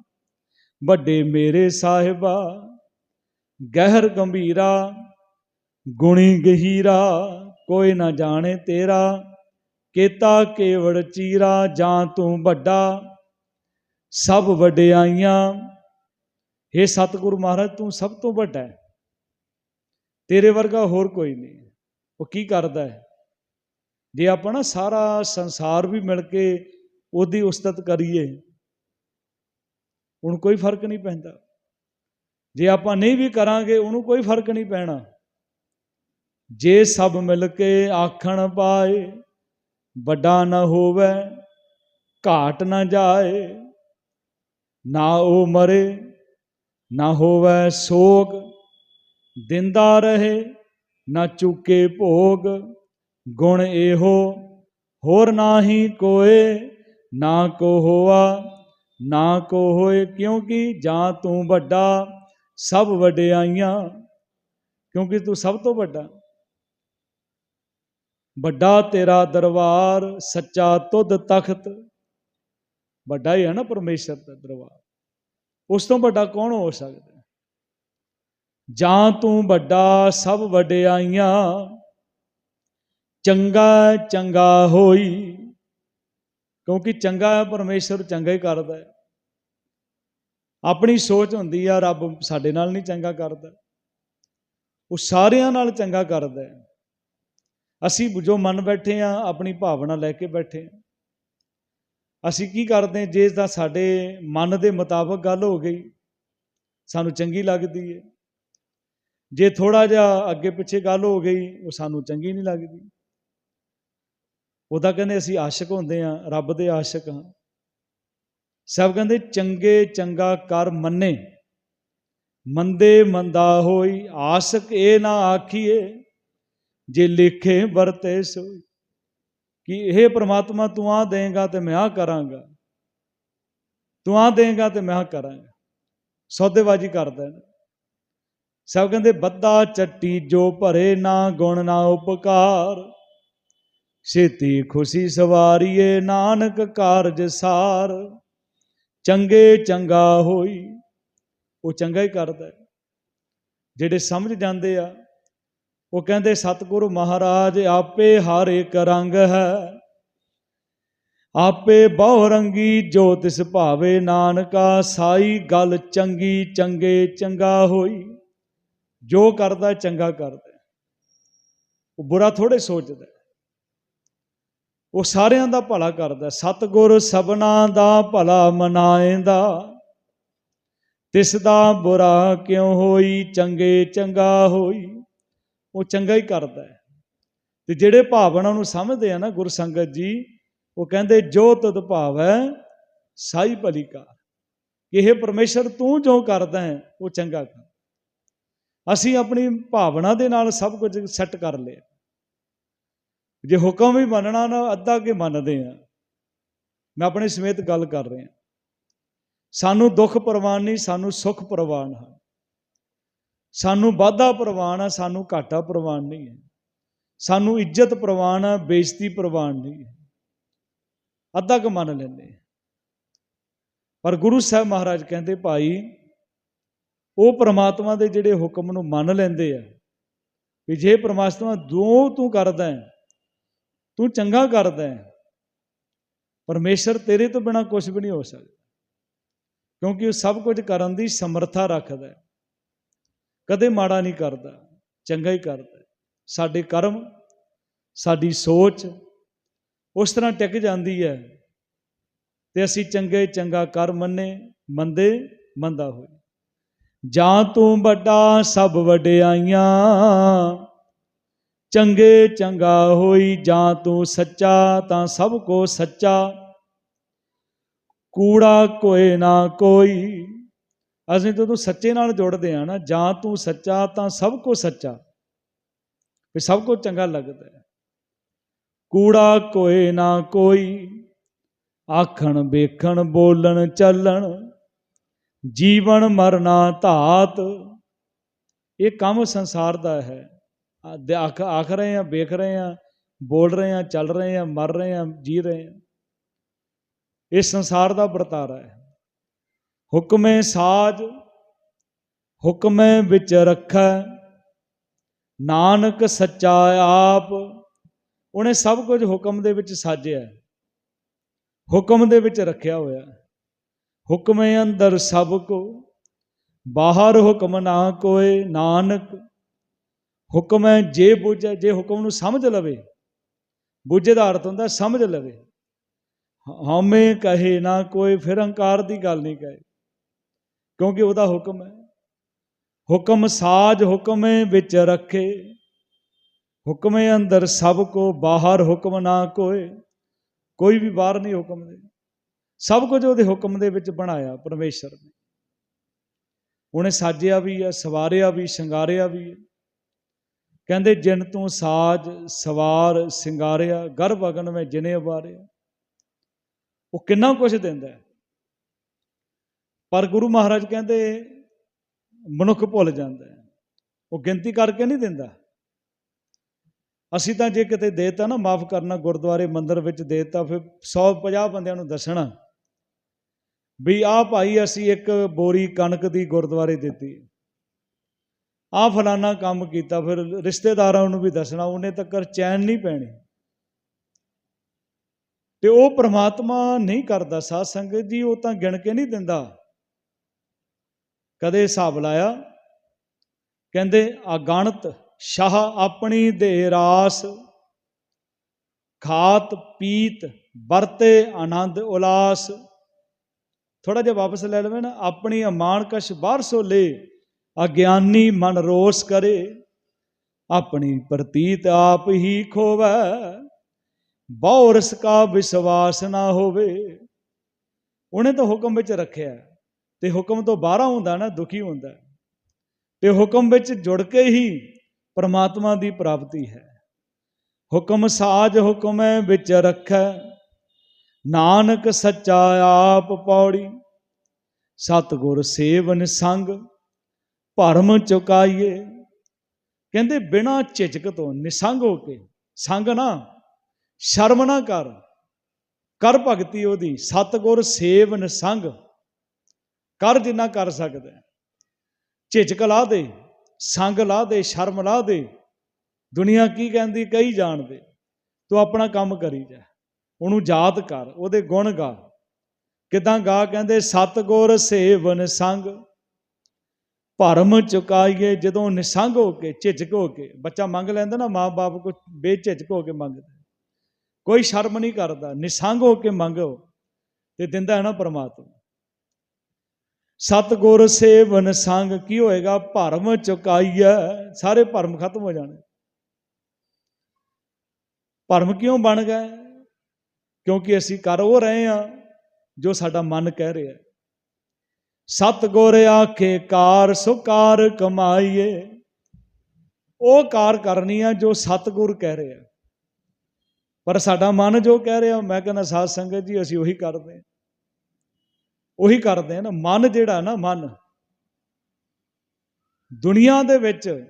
ਵੱਡੇ ਮੇਰੇ ਸਾਹਿਬਾ, ਗਹਿਰ ਗੰਭੀਰਾ, ਗੁਣੀ ਗਹੀਰਾ, ਕੋਈ ਨਾ ਜਾਣੇ ਤੇਰਾ ਕੀਤਾ ਕੇਵੜ ਚੀਰਾ ਜਾਂ ਤੂੰ ਵੱਡਾ, ਸਭ ਵਡਿਆਈਆਂ। हे ਸਤਿਗੁਰੂ ਮਹਾਰਾਜ, ਤੂੰ ਸਭ ਤੋਂ ਵੱਡਾ ਹੈ। ਤੇਰੇ ਵਰਗਾ ਹੋਰ ਕੋਈ ਨਹੀਂ। ਉਹ ਕੀ ਕਰਦਾ ਹੈ? ਜੇ ਆਪਾਂ ਨਾ ਸਾਰਾ ਸੰਸਾਰ ਵੀ ਮਿਲ ਕੇ ਉਹਦੀ ਉਸਤਤ ਕਰੀਏ ਹੁਣ ਕੋਈ ਫ਼ਰਕ ਨਹੀਂ ਪੈਂਦਾ। ਜੇ ਆਪਾਂ ਨਹੀਂ ਵੀ ਕਰਾਂਗੇ, ਉਹਨੂੰ ਕੋਈ ਫ਼ਰਕ ਨਹੀਂ ਪੈਣਾ। ਜੇ ਸਭ ਮਿਲ ਕੇ ਆਖਣ ਪਾਏ ਵੱਡਾ ਨਾ ਹੋਵੇ, ਘਾਟ ਨਾ ਜਾਏ, ਨਾ ਉਹ ਮਰੇ, ਨਾ ਹੋਵੇ ਸੋਗ, ਦਿੰਦਾ ਰਹੇ, ਨਾ ਚੁੱਕੇ ਭੋਗ। ਗੁਣ ਇਹੋ, ਹੋਰ ਨਾਹੀ ਕੋਏ, ਨਾ ਕੋ ਹੋਆ, ਨਾ ਕੋ ਹੋਏ, ਕਿਉਂਕਿ ਜਾਂ ਤੂੰ ਵੱਡਾ, ਸਭ ਵਡਿਆਈਆਂ। ਕਿਉਂਕਿ ਤੂੰ ਸਭ ਤੋਂ ਵੱਡਾ। ਵੱਡਾ ਤੇਰਾ ਦਰਬਾਰ, ਸੱਚਾ ਤੁਧ ਤਖਤ। ਵੱਡਾ ਹੀ ਹੈ ਨਾ ਪਰਮੇਸ਼ਰ ਦਾ ਦਰਬਾਰ। ਉਸ ਤੋਂ ਵੱਡਾ ਕੌਣ ਹੋ ਸਕਦਾ ਜਾਂ ਤੂੰ ਵੱਡਾ ਸਭ ਵਡਿਆਈਆਂ, ਚੰਗਾ ਚੰਗਾ ਹੋਈ। ਕਿਉਂਕਿ ਚੰਗਾ ਹੈ ਪਰਮੇਸ਼ਰ ਚੰਗਾ ਹੀ ਕਰਦਾ ਹੈ। ਆਪਣੀ ਸੋਚ ਹੁੰਦੀ ਆ, ਰੱਬ ਸਾਡੇ ਨਾਲ ਨਹੀਂ ਚੰਗਾ ਕਰਦਾ। ਉਹ ਸਾਰਿਆਂ ਨਾਲ ਚੰਗਾ ਕਰਦਾ ਹੈ। ਅਸੀਂ ਜੋ ਮਨ ਬੈਠੇ ਆ ਆਪਣੀ ਭਾਵਨਾ ਲੈ ਕੇ ਬੈਠੇ ਆ ਅਸੀਂ ਕੀ ਕਰਦੇ ਜੇ ਤਾਂ ਸਾਡੇ ਮਨ ਦੇ ਮੁਤਾਬਕ ਗੱਲ ਹੋ ਗਈ, ਸਾਨੂੰ ਚੰਗੀ ਲੱਗਦੀ ਹੈ। ਜੇ ਥੋੜਾ ਜਿਹਾ ਅੱਗੇ ਪਿੱਛੇ ਗੱਲ ਹੋ ਗਈ, ਉਹ ਸਾਨੂੰ ਚੰਗੀ ਨਹੀਂ ਲੱਗਦੀ। ਉਹਦਾ ਕਹਿੰਦੇ ਅਸੀਂ ਆਸ਼ਿਕ ਹੁੰਦੇ ਆ ਰੱਬ ਦੇ ਆਸ਼ਿਕ ਹਾਂ। ਸਭ ਕਹਿੰਦੇ ਚੰਗੇ ਚੰਗਾ ਕਰ ਮੰਨੇ, ਮੰਦੇ ਮੰਦਾ ਹੋਈ, ਆਸ਼ਿਕ ਇਹ ਨਾ ਆਖੀਏ ਜੇ ਲਿਖੇ ਵਰਤੇ ਸੋਈ। ਕਿ ਇਹ ਪ੍ਰਮਾਤਮਾ, ਤੂੰ ਆ ਦੇਗਾ ਤੇ ਮੈਂ ਆ ਕਰਾਂਗਾ। ਤੂੰ ਆ ਦੇਗਾ ਤੇ ਮੈਂ ਆ ਕਰਾਂਗਾ। ਸੌਦੇਬਾਜੀ ਕਰਦਾ ਸਭ ਕਹਿੰਦੇ, ਬੱਦਾ ਚੱਟੀ ਜੋ ਭਰੇ ਨਾ ਗੁਣ ਨਾ ਉਪਕਾਰ। ਛੇਤੀ ਖੁਸ਼ੀ ਸਵਾਰੀਏ ਨਾਨਕ ਕਾਰਜ ਸਾਰ। ਚੰਗੇ ਚੰਗਾ ਹੋਈ। ਉਹ ਚੰਗਾ ਹੀ ਕਰਦਾ ਜਿਹੜੇ ਸਮਝ ਜਾਂਦੇ ਆ ਉਹ ਕਹਿੰਦੇ, ਸਤਿਗੁਰੂ ਮਹਾਰਾਜ, ਆਪੇ ਹਰ ਇੱਕ ਰੰਗ ਹੈ। ਆਪੇ ਬਹੁ ਰੰਗੀ ਜੋ ਤਿਸ ਭਾਵੇ ਨਾਨਕਾ, ਸਾਈ ਗੱਲ ਚੰਗੀ, ਚੰਗੇ ਚੰਗਾ ਹੋਈ। ਜੋ ਕਰਦਾ, ਚੰਗਾ ਕਰਦਾ। ਉਹ ਬੁਰਾ ਥੋੜੇ ਸੋਚਦਾ। ਉਹ ਸਾਰਿਆਂ ਦਾ ਭਲਾ ਕਰਦਾ। ਸਤਿਗੁਰ ਸਭਨਾ ਦਾ ਭਲਾ ਮਨਾਏਂਦਾ। ਤਿਸ ਦਾ ਬੁਰਾ ਕਿਉ ਹੋਈ? ਚੰਗੇ ਚੰਗਾ ਹੋਈ। ਉਹ ਚੰਗਾ ਹੀ ਕਰਦਾ ਹੈ। ਤੇ ਜਿਹੜੇ ਭਾਵਨਾ ਨੂੰ ਸਮਝਦੇ ਆ ਨਾ ਗੁਰਸੰਗਤ ਜੀ, ਉਹ ਕਹਿੰਦੇ, ਜੋ ਤਦ ਭਾਵੈ, ਸਾਈ ਭਲੀ ਕਿ ਇਹ ਪਰਮੇਸ਼ਰ ਤੂੰ ਜੋ ਕਰਦਾ ਹੈ, ਉਹ ਚੰਗਾ ਕਰ। ਅਸੀਂ ਆਪਣੀ ਭਾਵਨਾ ਦੇ ਨਾਲ ਸਭ ਕੁਝ ਸੈੱਟ ਕਰ ਲਿਆ। ਜੇ ਹੁਕਮ ਵੀ ਮੰਨਣਾ ਨਾ, ਅੱਧਾ ਕੇ ਮੰਨਦੇ ਆ? ਮੈਂ ਆਪਣੇ ਸਮੇਤ ਗੱਲ ਕਰ ਰਿਹਾ। ਸਾਨੂੰ ਦੁੱਖ ਪ੍ਰਵਾਨ ਨਹੀਂ, ਸਾਨੂੰ ਸੁੱਖ ਪ੍ਰਵਾਨ ਹਨ। ਸਾਨੂੰ ਵਾਧਾ ਪ੍ਰਵਾਨ ਹੈ ਸਾਨੂੰ ਘਾਟਾ ਪ੍ਰਵਾਨ ਨਹੀਂ ਹੈ। ਸਾਨੂੰ ਇੱਜ਼ਤ ਪ੍ਰਵਾਨ ਹੈ ਬੇਇੱਜ਼ਤੀ ਪ੍ਰਵਾਨ ਨਹੀਂ ਹੈ। ਅੱਧਾ ਕੁ ਮੰਨ ਲੈਂਦੇ ਪਰ ਗੁਰੂ ਸਾਹਿਬ ਮਹਾਰਾਜ ਕਹਿੰਦੇ, ਭਾਈ, ਉਹ ਪ੍ਰਮਾਤਮਾ ਦੇ ਜਿਹੜੇ ਹੁਕਮ ਨੂੰ ਮੰਨ ਲੈਂਦੇ ਆ, ਵੀ ਜੇ ਪ੍ਰਮਾਤਮਾ ਦੋ ਤੂੰ ਕਰਦਾ ਤੂੰ ਚੰਗਾ ਕਰਦਾ ਹੈ, ਪਰਮੇਸ਼ਰ ਤੇਰੇ ਤੋਂ ਬਿਨਾ ਕੁਝ ਵੀ ਨਹੀਂ ਹੋ ਸਕਦਾ। ਕਿਉਂਕਿ ਉਹ ਸਭ ਕੁਝ ਕਰਨ ਦੀ ਸਮਰੱਥਾ ਰੱਖਦਾ ਹੈ। ਕਦੇ ਮਾੜਾ ਨਹੀਂ ਕਰਦਾ, ਚੰਗਾ ਹੀ ਕਰਦਾ ਸਾਡੇ ਕਰਮ, ਸਾਡੀ ਸੋਚ ਉਸ ਤਰ੍ਹਾਂ ਟਿਕ ਜਾਂਦੀ ਹੈ ਤੇ ਅਸੀਂ ਚੰਗੇ ਚੰਗਾ ਕਰ ਮੰਨੇ, ਮੰਦੇ ਮੰਦਾ ਹੋਏ। ਜਾਂ ਤੂੰ ਵੱਡਾ ਸਭ ਵਡਿਆਈਆਂ, ਚੰਗੇ ਚੰਗਾ ਹੋਈ ਜਾਂ ਤੂੰ ਸੱਚਾ ਤਾਂ ਸਭ ਕੋ ਸੱਚਾ। ਕੂੜਾ ਕੋਏ ਨਾ ਕੋਈ ਅਸੀਂ ਤਾਂ ਤੂੰ ਸੱਚੇ ਨਾਲ ਜੁੜਦੇ ਆ ਨਾ, ਜਾਂ ਤੂੰ ਸੱਚਾ ਤਾਂ ਸਭ ਕੋ ਸੱਚਾ। ਵੀ ਸਭ ਕੁਝ ਚੰਗਾ ਲੱਗਦਾ ਹੈ। ਕੂੜਾ ਕੋਏ ਨਾ ਕੋਈ, ਆਖਣ ਵੇਖਣ ਬੋਲਣ ਚੱਲਣ, ਜੀਵਨ ਮਰਨਾ ਧਾਤ, ਇਹ ਕੰਮ ਸੰਸਾਰ ਦਾ ਹੈ। ਆਖ ਆਖ ਰਹੇ ਆ ਵੇਖ ਰਹੇ ਆ ਬੋਲ ਰਹੇ ਆ ਚੱਲ ਰਹੇ ਆ ਮਰ ਰਹੇ ਆ ਜੀ ਰਹੇ ਆ ਇਹ ਸੰਸਾਰ ਦਾ ਵਰਤਾਰਾ ਹੈ। ਹੁਕਮੇ ਸਾਜ, ਹੁਕਮੇ ਵਿੱਚ ਰੱਖੈ। ਨਾਨਕ ਸੱਚਾ ਆਪ, ਉਹਨੇ ਸਭ ਕੁਝ ਹੁਕਮ ਦੇ ਵਿੱਚ ਸਾਜਿਆ। ਹੁਕਮ ਦੇ ਵਿੱਚ ਰੱਖਿਆ ਹੋਇਆ। ਹੁਕਮੇ ਅੰਦਰ ਸਭ ਕੋ, ਬਾਹਰ ਹੁਕਮ ਨਾ ਕੋਏ ਨਾਨਕ। ਹੁਕਮ ਹੈ ਜੇ ਬੁਝੇ, ਜੇ ਹੁਕਮ ਨੂੰ ਸਮਝ ਲਵੇ ਬੁਝੇ ਦਾ ਅਰਥ ਹੁੰਦਾ, ਸਮਝ ਲਵੇ। ਹਮੇ ਕਹੇ ਨਾ ਕੋਈ ਫਿਰ ਹੰਕਾਰ ਦੀ ਗੱਲ ਨਹੀਂ ਕਹੇ। ਕਿਉਂਕਿ ਉਹਦਾ ਹੁਕਮ ਹੈ। ਹੁਕਮ ਸਾਜ ਹੁਕਮੇ ਵਿੱਚ ਰੱਖੇ। ਹੁਕਮੇ ਅੰਦਰ ਸਭ ਕੋ ਬਾਹਰ ਹੁਕਮ ਨਾ ਕੋਏ। ਕੋਈ ਵੀ ਬਾਹਰ ਨਹੀਂ ਹੁਕਮ ਦੇ। ਸਭ ਕੁਝ ਉਹਦੇ ਹੁਕਮ ਦੇ ਵਿੱਚ ਬਣਾਇਆ ਪਰਮੇਸ਼ਰ ਨੇ। ਉਹਨੇ ਸਾਜਿਆ ਵੀ ਹੈ, ਸਵਾਰਿਆ ਵੀ, ਸ਼ਿੰਗਾਰਿਆ ਵੀ ਕਹਿੰਦੇ, ਜਿਨ ਤੂੰ ਸਾਜ, ਸਵਾਰ, ਸਿੰਗਾਰਿਆ, ਗਰਭ ਅਗਨ ਵਿੱਚ ਜਿਨੇ ਉਬਾਰਿਆ ਉਹ ਕਿੰਨਾ ਕੁਝ ਦਿੰਦਾ ਹੈ। ਪਰ ਗੁਰੂ ਮਹਾਰਾਜ ਕਹਿੰਦੇ ਮਨੁੱਖ ਭੁੱਲ ਜਾਂਦਾ ਉਹ ਗਿਣਤੀ ਕਰਕੇ ਨਹੀਂ ਦਿੰਦਾ। ਅਸੀਂ ਤਾਂ ਜੇ ਕਿਤੇ ਦੇਤਾ ਨਾ, ਮਾਫ ਕਰਨਾ, ਗੁਰਦੁਆਰੇ ਮੰਦਰ ਵਿੱਚ ਦੇਤਾ, ਫਿਰ 150 ਬੰਦਿਆਂ ਨੂੰ ਦੱਸਣਾ ਵੀ ਆਹ ਭਾਈ ਅਸੀਂ ਇੱਕ ਬੋਰੀ ਕਣਕ ਦੀ ਗੁਰਦੁਆਰੇ ਦਿੱਤੀ। ਆਹ ਫਲਾਨਾ ਕੰਮ ਕੀਤਾ, ਫਿਰ ਰਿਸ਼ਤੇਦਾਰਾਂ ਨੂੰ ਵੀ ਦੱਸਣਾ, ਉਹਨੇ ਤੱਕਰ ਚੈਨ ਨਹੀਂ ਪੈਣੀ। ਤੇ ਉਹ ਪ੍ਰਮਾਤਮਾ ਨਹੀਂ ਕਰਦਾ ਸਾਧ ਸੰਗਤ ਜੀ, ਉਹ ਤਾਂ ਗਿਣ ਕੇ ਨਹੀਂ ਦਿੰਦਾ। ਕਦੇ ਹਿਸਾਬ ਲਾਇਆ? ਕਹਿੰਦੇ ਅਗਣਤ ਸ਼ਾਹ ਆਪਣੀ ਦੇ ਰਾਸ, ਖਾਤ ਪੀਤ ਵਰਤੇ ਆਨੰਦ ਉਲਾਸ। ਥੋੜਾ ਜਿਹਾ ਵਾਪਸ ਲੈ ਲਵੇ ਨਾ, ਆਪਣੀ ਅਮਾਨ ਕਸ਼ ਬਾਹਰ ਸੋਲੇ, ਅਗਿਆਨੀ ਮਨ ਰੋਸ ਕਰੇ। ਆਪਣੀ ਪ੍ਰਤੀਤ ਆਪ ਹੀ ਖੋਵੈ, ਬਹੁ ਰਸ ਕਾ ਵਿਸ਼ਵਾਸ ਨਾ ਹੋਵੇ। ਉਹਨੇ ਤਾਂ ਹੁਕਮ ਵਿੱਚ ਰੱਖਿਆ। ਤੇ ਹੁਕਮ ਤੋਂ ਬਾਹਰ ਹੁੰਦਾ ਨਾ, ਦੁਖੀ ਹੁੰਦਾ। ਤੇ ਹੁਕਮ ਵਿੱਚ ਜੁੜ ਕੇ ਹੀ ਪਰਮਾਤਮਾ ਦੀ ਪ੍ਰਾਪਤੀ ਹੈ। ਹੁਕਮ ਸਾਜ ਹੁਕਮ ਵਿੱਚ ਰੱਖੈ। ਨਾਨਕ ਸੱਚਾ ਆਪ ਪੌੜੀ, ਸਤਿਗੁਰ ਸੇਵਨ ਸੰਗ, ਭਰਮ ਚੁਕਾਈਏ। ਕਹਿੰਦੇ ਬਿਨਾ ਝਿਜਕ ਤੋਂ ਨਿਸੰਗ ਹੋ ਕੇ, ਸੰਗ ਨਾ, ਸ਼ਰਮ ਨਾ ਕਰ। ਕਰ ਭਗਤੀ ਉਹਦੀ, ਸਤਿਗੁਰ ਸੇਵ ਨਿਸੰਗ ਕਰ ਜਿੰਨਾ ਕਰ ਸਕਦਾ ਝਿਜਕ ਲਾ ਦੇ, ਸੰਗ ਲਾ ਦੇ, ਸ਼ਰਮ ਲਾ ਦੇ। ਦੁਨੀਆ ਕੀ ਕਹਿੰਦੀ ਕਈ ਜਾਣਦੇ ਤੂੰ ਆਪਣਾ ਕੰਮ ਕਰੀ ਜਾ। ਉਹਨੂੰ ਯਾਦ ਕਰ, ਉਹਦੇ ਗੁਣ ਗਾ। ਕਿਦਾਂ ਗਾ ਕਹਿੰਦੇ, ਸਤਗੁਰ ਸੇਵਨ ਸੰਗ। ਭਰਮ ਚੁਕਾਈਏ ਜਦੋਂ ਨਿਸੰਗ ਹੋ ਕੇ ਝਿਜਕ ਹੋ ਕੇ। ਬੱਚਾ ਮੰਗ ਲੈਂਦਾ ਨਾ, ਮਾਂ-ਬਾਪ ਕੋ ਬੇਝਿਜਕ ਹੋ ਕੇ ਮੰਗਦਾ। ਕੋਈ ਸ਼ਰਮ ਨਹੀਂ ਕਰਦਾ, ਨਿਸੰਗ ਹੋ ਕੇ ਮੰਗੋ ਤੇ ਦਿੰਦਾ ਹੈ ਨਾ ਪਰਮਾਤਮਾ। ਸਤਗੁਰ ਸੇਵਨ ਸੰਗ ਕੀ ਹੋਏਗਾ? ਭਰਮ ਚੁਕਾਈਐ। ਸਾਰੇ ਭਰਮ ਖਤਮ ਹੋ ਜਾਣੇ। ਭਰਮ ਕਿਉਂ ਬਣ ਗਏ? ਕਿਉਂਕਿ ਅਸੀਂ ਕਰ ਉਹ ਰਹੇ ਹਾਂ ਜੋ ਸਾਡਾ ਮਨ ਕਹਿ ਰਿਹਾ ਹੈ। ਸਤਗੁਰ ਆਖੇ, ਕਾਰ ਸੁਕਾਰ ਕਮਾਈਏ। ਉਹ ਕਾਰ ਕਰਨੀ ਆ ਜੋ ਸਤਗੁਰ ਕਹਿ ਰਿਹਾ ਪਰ ਸਾਡਾ ਮਨ ਜੋ ਕਹਿ ਰਿਹਾ, ਮੈਂ ਕਹਿੰਦਾ, ਸਾਧ ਸੰਗਤ ਜੀ, ਅਸੀਂ ਉਹੀ ਕਰਦੇ ਹਾਂ। ਉਹੀ ਕਰਦੇ ਆ ਨਾ, ਮਨ ਜਿਹੜਾ ਨਾ ਮਨ। ਦੁਨੀਆ ਦੇ ਵਿੱਚ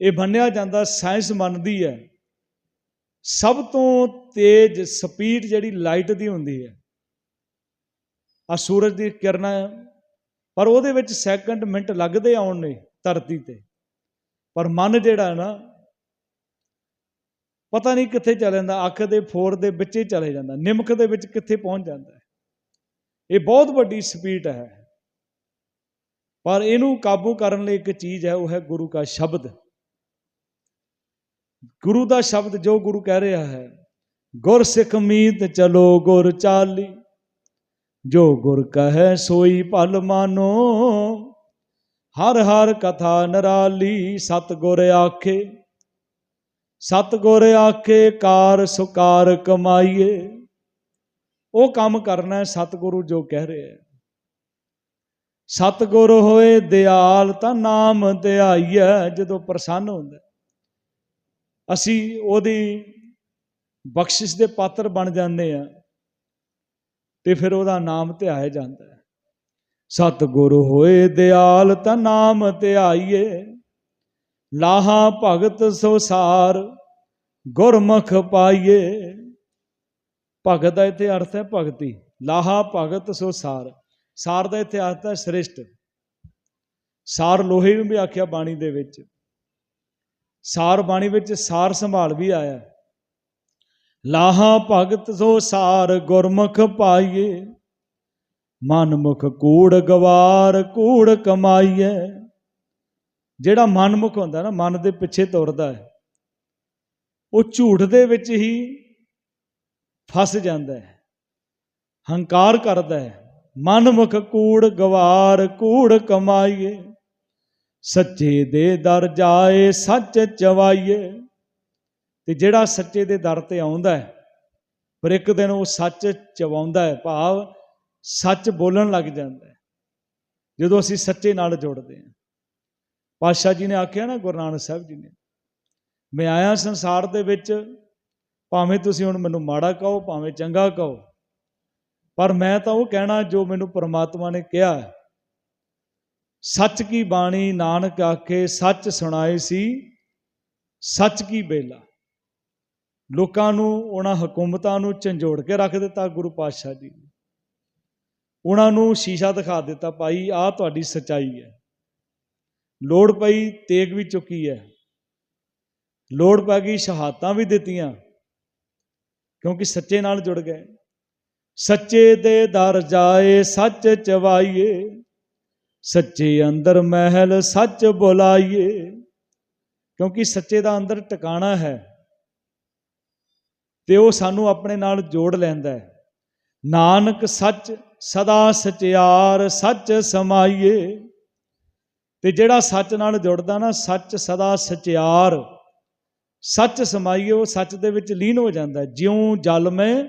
ਇਹ ਮੰਨਿਆ ਜਾਂਦਾ, ਸਾਇੰਸ ਮੰਨਦੀ ਹੈ। ਸਭ ਤੋਂ ਤੇਜ਼ ਸਪੀਡ ਜਿਹੜੀ ਲਾਈਟ ਦੀ ਹੁੰਦੀ ਹੈ। ਆ ਸੂਰਜ ਦੀ ਕਿਰਨਾਂ ਪਰ ਉਹਦੇ ਵਿੱਚ ਸੈਕਿੰਡ ਮਿੰਟ ਲੱਗਦੇ ਆਉਣ ਨੇ ਧਰਤੀ ਤੇ। ਪਰ ਮਨ ਜਿਹੜਾ ਨਾ, ਪਤਾ ਨਹੀਂ ਕਿੱਥੇ ਚਲੇ ਜਾਂਦਾ, ਅੱਖ ਦੇ ਫੋਰ ਦੇ ਵਿੱਚ ਹੀ ਚਲੇ ਜਾਂਦਾ, ਨਿਮਕ ਦੇ ਵਿੱਚ ਕਿੱਥੇ ਪਹੁੰਚ ਜਾਂਦਾ। ਇਹ ਬਹੁਤ ਵੱਡੀ ਸਪੀਡ ਹੈ। ਪਰ ਇਹਨੂੰ ਕਾਬੂ ਕਰਨ ਲਈ ਇੱਕ ਚੀਜ਼ ਹੈ, ਉਹ ਹੈ ਗੁਰੂ ਦਾ ਸ਼ਬਦ। ਗੁਰੂ ਦਾ ਸ਼ਬਦ ਜੋ ਗੁਰੂ ਕਹਿ ਰਿਹਾ ਹੈ, ਗੁਰ ਸਿੱਖ ਮੀਤ ਚਲੋ ਗੁਰ ਚਾਲੀ, ਜੋ ਗੁਰ ਕਹੈ ਸੋਈ ਭਲ ਮਾਨੋ, ਹਰ ਹਰ ਕਥਾ ਨਰਾਲੀ ਸਤ ਗੁਰ ਆਖੇ ਸਤ ਗੁਰ ਆਖੇ ਕਾਰ ਸੁਕਾਰ ਕਮਾਈਏ। ਉਹ ਕੰਮ ਕਰਨਾ ਹੈ ਸਤਿਗੁਰੂ ਜੋ ਕਹਿ ਰਿਹਾ ਹੈ। ਸਤਿਗੁਰ ਹੋਏ ਦਿਆਲ ਤਾਂ ਨਾਮ ਧਿਆਈਐ ਜਦੋਂ ਪ੍ਰਸੰਨ ਹੁੰਦਾ ਅਸੀਂ ਉਹਦੀ ਬਖਸ਼ਿਸ਼ ਦੇ ਪਾਤਰ ਬਣ ਜਾਂਦੇ ਆ ਤੇ ਫਿਰ ਉਹਦਾ ਨਾਮ ਧਿਆਇਆ ਜਾਂਦਾ ਹੈ। ਸਤਿਗੁਰ ਹੋਏ ਦਿਆਲ ਤਾਂ ਨਾਮ ਧਿਆਈਏ ਲਾਹਾ ਭਗਤ ਸੋ ਸਾਰ ਗੁਰਮੁਖ ਪਾਈਏ ਭਗਤ ਦਾ ਇੱਥੇ ਅਰਥ ਹੈ ਭਗਤੀ। ਲਾਹਾ ਭਗਤ ਸੋ ਸਾਰ। ਸਾਰ ਦਾ ਇੱਥੇ ਅਰਥ ਹੈ ਸ੍ਰਿਸ਼ਟ। ਸਾਰ ਲੋਹੇ ਨੂੰ ਵੀ ਆਖਿਆ ਬਾਣੀ ਦੇ ਵਿੱਚ। ਸਾਰ ਬਾਣੀ ਵਿੱਚ ਸਾਰ ਸੰਭਾਲ ਵੀ ਆਇਆ। ਹੈ। ਲਾਹਾ ਭਗਤ ਸੋ ਸਾਰ, ਗੁਰਮੁਖ ਪਾਈਏ। ਮਨਮੁਖ ਕੂੜ ਗਵਾਰ, ਕੂੜ ਕਮਾਈਏ। ਜਿਹੜਾ ਮਨਮੁਖ ਹੁੰਦਾ ਨਾ, ਮਨ ਦੇ ਪਿੱਛੇ ਤੁਰਦਾ ਹੈ। ਉਹ ਝੂਠ ਦੇ ਵਿੱਚ ਹੀ ਫਸ ਜਾਂਦਾ ਹੈ, ਹੰਕਾਰ ਕਰਦਾ ਹੈ, ਮਨਮੁਖ ਕੂੜ ਗਵਾਰ ਕੂੜ ਕਮਾਈਏ, ਸੱਚੇ ਦੇ ਦਰ ਜਾਏ, ਸੱਚ ਚਵਾਈਏ। ਤੇ ਜਿਹੜਾ ਸੱਚੇ ਦੇ ਦਰ ਤੇ ਆਉਂਦਾ ਹੈ, ਪਰ ਇੱਕ ਦਿਨ ਉਹ ਸੱਚ ਚਵਾਉਂਦਾ ਹੈ, ਭਾਵ ਸੱਚ ਬੋਲਣ ਲੱਗ ਜਾਂਦਾ ਹੈ। ਜਦੋਂ ਅਸੀਂ ਸੱਚੇ ਨਾਲ ਜੁੜਦੇ ਹਾਂ, ਪਾਤਸ਼ਾਹ ਜੀ ਨੇ ਆਖਿਆ ਨਾ, ਗੁਰੂ ਨਾਨਕ ਸਾਹਿਬ ਜੀ ਨੇ, ਮੈਂ ਆਇਆ ਸੰਸਾਰ ਦੇ ਵਿੱਚ ਭਾਵੇਂ ਤੁਸੀਂ ਹੁਣ ਮੈਨੂੰ ਮਾੜਾ ਕਹੋ, ਭਾਵੇਂ ਚੰਗਾ ਕਹੋ, ਪਰ ਮੈਂ ਤਾਂ ਉਹ ਕਹਿਣਾ ਜੋ ਮੈਨੂੰ ਪਰਮਾਤਮਾ ਨੇ ਕਿਹਾ ਹੈ। ਸੱਚ ਕੀ ਬਾਣੀ ਨਾਨਕ ਆਖੇ, ਸੱਚ ਸੁਣਾਏ ਸੀ, ਸੱਚ ਕੀ ਬੇਲਾ। ਲੋਕਾਂ ਨੂੰ, ਉਹਨਾਂ ਹਕੂਮਤਾਂ ਨੂੰ ਝੰਜੋੜ ਕੇ ਰੱਖ ਦਿੱਤਾ ਗੁਰੂ ਪਾਤਸ਼ਾਹ ਜੀ ਉਹਨਾਂ ਨੂੰ ਸ਼ੀਸ਼ਾ ਦਿਖਾ ਦਿੱਤਾ, ਭਾਈ, ਆਹ ਤੁਹਾਡੀ ਸਚਾਈ ਹੈ। ਲੋੜ ਪਈ ਤੇਗ ਵੀ ਚੁੱਕੀ ਹੈ। ਲੋੜ ਪੈ ਗਈ ਸ਼ਹਾਦਤਾਂ ਵੀ ਦਿੱਤੀਆਂ। ਕਿਉਂਕਿ ਸੱਚੇ ਨਾਲ ਜੁੜ ਗਏ। ਸੱਚੇ ਦੇ ਦਰ ਜਾਏ, ਸੱਚ ਚਵਾਈਏ। ਸੱਚੇ ਅੰਦਰ ਮਹਿਲ ਸੱਚ ਬੁਲਾਈਏ। ਕਿਉਂਕਿ ਸੱਚੇ ਦਾ ਅੰਦਰ ਟਿਕਾਣਾ ਹੈ। ਤੇ ਉਹ ਸਾਨੂੰ ਆਪਣੇ ਨਾਲ ਜੋੜ ਲੈਂਦਾ ਹੈ। ਨਾਨਕ ਸੱਚ, ਸਦਾ ਸਚਿਆਰ, ਸੱਚ ਸਮਾਈਏ। ਤੇ ਜਿਹੜਾ ਸੱਚ ਨਾਲ ਜੁੜਦਾ ਨਾ, ਸੱਚ ਸਦਾ ਸਚਿਆਰ। ਸੱਚ ਸਮਾਈਏ ਉਹ ਸੱਚ ਦੇ ਵਿੱਚ ਲੀਨ ਹੋ ਜਾਂਦਾ ਜਿਉਂ ਜਲ ਮੈਂ,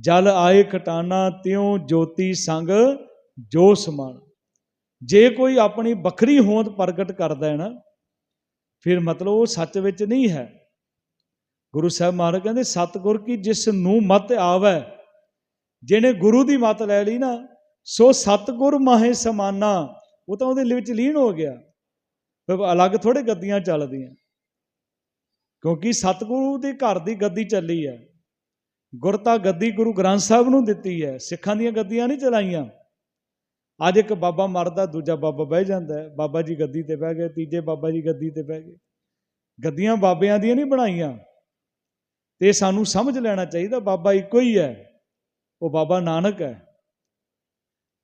ਜਲ ਆਏ ਖਟਾਨਾ, ਤਿਉਂ ਜੋਤੀ ਸੰਗ, ਜੋ ਸਮਾਨ। ਜੇ ਕੋਈ ਆਪਣੀ ਵੱਖਰੀ ਹੋਂਦ ਪ੍ਰਗਟ ਕਰਦਾ ਹੈ ਨਾ, ਫਿਰ ਮਤਲਬ ਉਹ ਸੱਚ ਵਿੱਚ ਨਹੀਂ ਹੈ। ਗੁਰੂ ਸਾਹਿਬ ਮਹਾਰਾਜ ਕਹਿੰਦੇ, ਸਤਿਗੁਰ ਕੀ ਜਿਸ ਨੂੰ ਮਤ ਆਵੇ, ਜਿਹਨੇ ਗੁਰੂ ਦੀ ਮਤ ਲੈ ਲਈ ਨਾ, ਸੋ ਸਤਿਗੁਰ ਮਾਹੇ ਸਮਾਨਾ। ਉਹ ਤਾਂ ਉਹਦੇ ਵਿੱਚ ਲੀਨ ਹੋ ਗਿਆ। ਅਲੱਗ ਥੋੜੇ ਗੱਦੀਆਂ ਚੱਲਦੀਆਂ। ਕਿਉਂਕਿ ਸਤਿਗੁਰੂ ਦੇ ਘਰ ਦੀ ਗੱਦੀ ਚੱਲੀ ਹੈ। ਗੁਰਤਾ ਗੱਦੀ ਗੁਰੂ ਗ੍ਰੰਥ ਸਾਹਿਬ ਨੂੰ ਦਿੱਤੀ ਹੈ। ਸਿੱਖਾਂ ਦੀਆਂ ਗੱਦੀਆਂ ਨਹੀਂ ਚਲਾਈਆਂ। ਅੱਜ ਇੱਕ ਬਾਬਾ ਮਰਦਾ, ਦੂਜਾ ਬਾਬਾ ਬਹਿ ਜਾਂਦਾ ਬਾਬਾ ਜੀ ਗੱਦੀ ਤੇ ਬਹਿ ਗਏ, ਤੀਜੇ ਬਾਬਾ ਜੀ ਗੱਦੀ ਤੇ ਬਹਿ ਗਏ। ਗੱਦੀਆਂ ਬਾਬਿਆਂ ਦੀਆਂ ਨਹੀਂ ਬਣਾਈਆਂ। ਤੇ ਸਾਨੂੰ ਸਮਝ ਲੈਣਾ ਚਾਹੀਦਾ, ਬਾਬਾ ਇੱਕੋ ਹੀ ਹੈ। ਉਹ ਬਾਬਾ ਨਾਨਕ ਹੈ।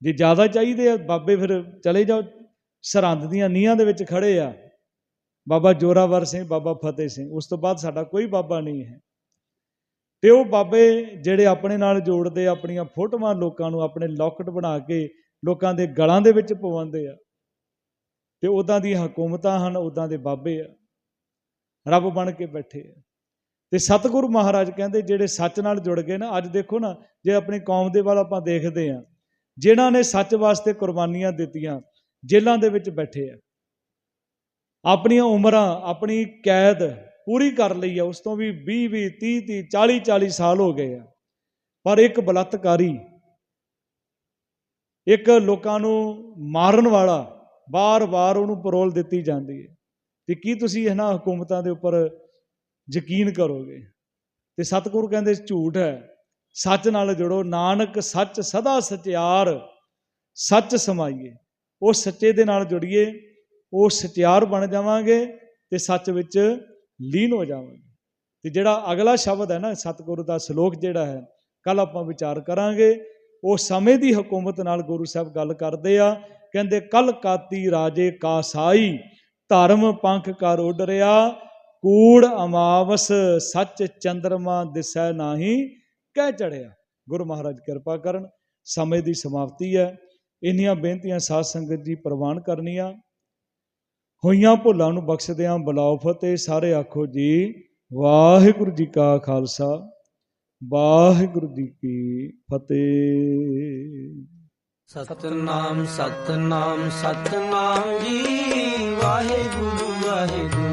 ਜੇ ਜ਼ਿਆਦਾ ਚਾਹੀਦੇ ਆ, ਬਾਬੇ ਫਿਰ ਚਲੇ ਜਾਓ। ਸਰਹੰਦ ਦੀਆਂ ਨੀਹਾਂ ਦੇ ਵਿੱਚ ਖੜੇ ਆ। ਬਾਬਾ ਜੋਰਾਵਰ ਸਿੰਘ, ਬਾਬਾ ਫਤਿਹ ਸਿੰਘ। ਉਸ ਤੋਂ ਬਾਅਦ ਸਾਡਾ ਕੋਈ ਬਾਬਾ ਨਹੀਂ ਹੈ। ਤੇ ਉਹ ਬਾਬੇ ਜਿਹੜੇ ਆਪਣੇ ਨਾਲ ਜੋੜਦੇ, ਆਪਣੀਆਂ ਫੋਟੋਆਂ ਲੋਕਾਂ ਨੂੰ ਆਪਣੇ ਲੋਕਟ ਬਣਾ ਕੇ ਲੋਕਾਂ ਦੇ ਗਲਾਂ ਦੇ ਵਿੱਚ ਪਵਾਉਂਦੇ ਆ। ਤੇ ਉਦਾਂ ਦੀਆਂ ਹਕੂਮਤਾਂ ਹਨ ਉਦਾਂ ਦੇ ਬਾਬੇ ਆ। ਰੱਬ ਬਣ ਕੇ ਬੈਠੇ ਆ। ਤੇ ਸਤਿਗੁਰੂ ਮਹਾਰਾਜ ਕਹਿੰਦੇ, ਜਿਹੜੇ ਸੱਚ ਨਾਲ ਜੁੜ ਗਏ ਨਾ, ਅੱਜ ਦੇਖੋ ਨਾ, ਜੇ ਆਪਣੀ ਕੌਮ ਦੇ ਵੱਲ ਆਪਾਂ ਦੇਖਦੇ ਆ, ਜਿਨ੍ਹਾਂ ਨੇ ਸੱਚ ਵਾਸਤੇ ਕੁਰਬਾਨੀਆਂ ਦਿੱਤੀਆਂ, ਜੇਲ੍ਹਾਂ ਦੇ ਵਿੱਚ ਬੈਠੇ ਆ। ਆਪਣੀਆਂ ਉਮਰਾਂ, ਆਪਣੀ ਕੈਦ ਪੂਰੀ ਕਰ ਲਈ ਆ, ਉਸ ਤੋਂ ਵੀ 20 20 30 30 40 40 ਸਾਲ ਹੋ ਗਏ ਆ। ਪਰ ਇੱਕ ਬਲਾਤਕਾਰੀ, ਇੱਕ ਲੋਕਾਂ ਨੂੰ ਮਾਰਨ ਵਾਲਾ ਬਾਰ-ਬਾਰ ਉਹਨੂੰ ਪਰੋਲ ਦਿੱਤੀ ਜਾਂਦੀ ਹੈ। ਤੇ ਕੀ ਤੁਸੀਂ ਇਹਨਾਂ ਹਕੂਮਤਾਂ ਦੇ ਉੱਪਰ ਯਕੀਨ ਕਰੋਗੇ? ਤੇ ਸਤਿਗੁਰੂ ਕਹਿੰਦੇ ਝੂਠ ਹੈ। ਸੱਚ ਨਾਲ ਜੁੜੋ, ਨਾਨਕ ਸੱਚ ਸਦਾ ਸਚਿਆਰ, ਸੱਚ ਸਮਾਈਏ। ਉਹ ਸੱਚੇ ਦੇ ਨਾਲ ਜੁੜੀਏ ਉਹ ਸਚਿਆਰ ਬਣ ਜਾਵਾਂਗੇ ਤੇ ਸੱਚ ਵਿੱਚ ਲੀਨ ਹੋ ਜਾਵਾਂਗੇ। ਤੇ ਜਿਹੜਾ ਅਗਲਾ ਸ਼ਬਦ ਹੈ ਨਾ, ਸਤਿਗੁਰੂ ਦਾ ਸ਼ਲੋਕ ਜਿਹੜਾ ਹੈ ਕੱਲ ਆਪਾਂ ਵਿਚਾਰ ਕਰਾਂਗੇ। ਉਹ ਸਮੇਂ ਦੀ ਹਕੂਮਤ ਨਾਲ ਗੁਰੂ ਸਾਹਿਬ ਗੱਲ ਕਰਦੇ ਆ, ਕਹਿੰਦੇ ਕਲ ਕਾਤੀ ਰਾਜੇ ਕਾਸਾਈ, ਧਰਮ ਪੰਖ ਕਰ ਉਡ ਰਿਆ, ਕੂੜ ਅਮਾਵਸ ਸੱਚ ਚੰਦਰਮਾ ਦਿਸੈ ਨਾਹੀ, ਕਹਿ ਚੜਿਆ ਗੁਰੂ ਮਹਾਰਾਜ ਕਿਰਪਾ ਕਰਨ, ਸਮੇਂ ਦੀ ਸਮਾਪਤੀ ਹੈ। ਇੰਨੀਆਂ ਬੇਨਤੀਆਂ ਸਾਧ ਸੰਗਤ ਜੀ ਪ੍ਰਵਾਨ ਕਰਨੀਆਂ। ਹੋਈਆਂ ਭੁੱਲਾਂ ਨੂੰ ਬਖਸ਼ਦਿਆਂ ਬਲਾਉ ਫਤਿਹ। ਸਾਰੇ ਆਖੋ ਜੀ, ਵਾਹਿਗੁਰੂ ਜੀ ਕਾ ਖਾਲਸਾ, ਵਾਹਿਗੁਰੂ ਜੀ ਕੀ ਫਤਿਹ। ਸਤਨਾਮ ਸਤਨਾਮ ਸਤਨਾਮ ਜੀ, ਵਾਹਿਗੁਰੂ ਵਾਹਿਗੁਰੂ।